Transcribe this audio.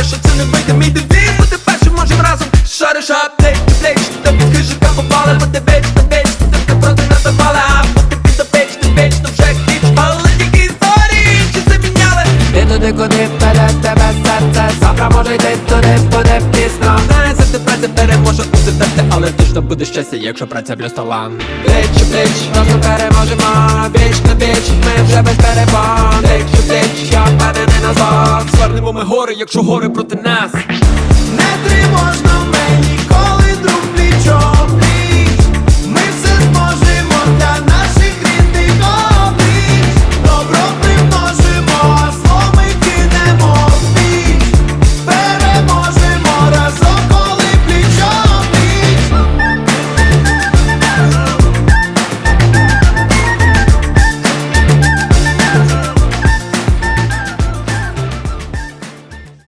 Напариш, що це не вийде Мій девіз, бути першим можем разом. Шариш аптеч, плеч, тобі хижика попали Бо ти віч, ти віч, ти ти проти нас запали А допеч, ти віч, то вже хіч Але тільки історії, чи це міняли? Ти туди, куди веде тебе серце? Завтра може йти туди, буде пізно. Знає, за тебе це переможе у серце Але точно буде щастя, якщо праця плюс талант Плеч, плеч, Разом переможемо. Віч на віч, ми якщо гори проти нас